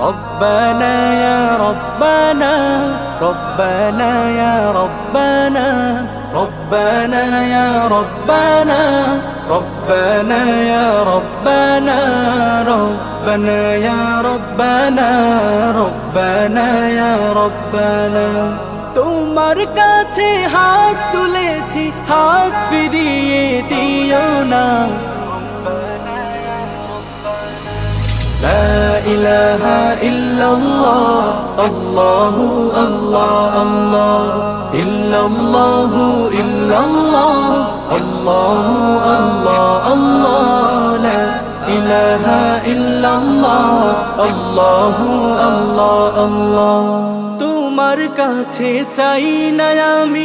ربنا يا ربنا ربنا يا ربنا ربنا يا ربنا ربنا يا ربنا ربنا يا ربنا ربنا يا ربنا তোমার কাছে হাত তুলেছি হাত ফিরিয়ে দিও না إله إلا الله الله الله الله إلا الله إلا الله الله الله الله لا إله إلا الله الله الله الله তোমার কাছে চাই না আমি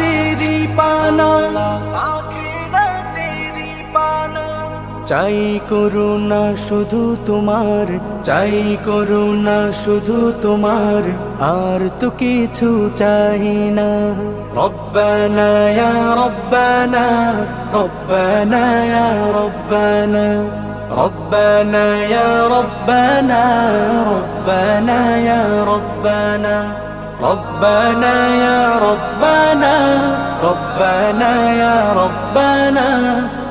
চাই করুণা শুধু তোমার চাই করুণা শুধু তোমার আর তো কিছু চাই না রব্বানা ইয়া রব্বানা রব্বানা ইয়া রব্বানা ربنا يا ربنا ربنا يا ربنا ربنا يا ربنا ربنا يا ربنا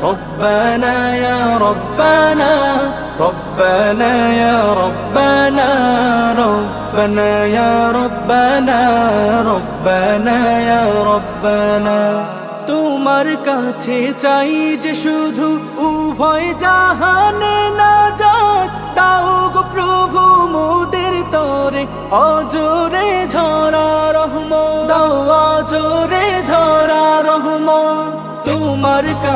ربنا يا ربنا ربنا يا ربنا ربنا يا ربنا ربنا يا ربنا তোমার কাছে চাই যে শুধু উভয় জাহানে না যাত দাও গো প্রভু মোদের তরে অজরে ঝরা রহম দাও অজরে ঝরা রহম তোমার কাছে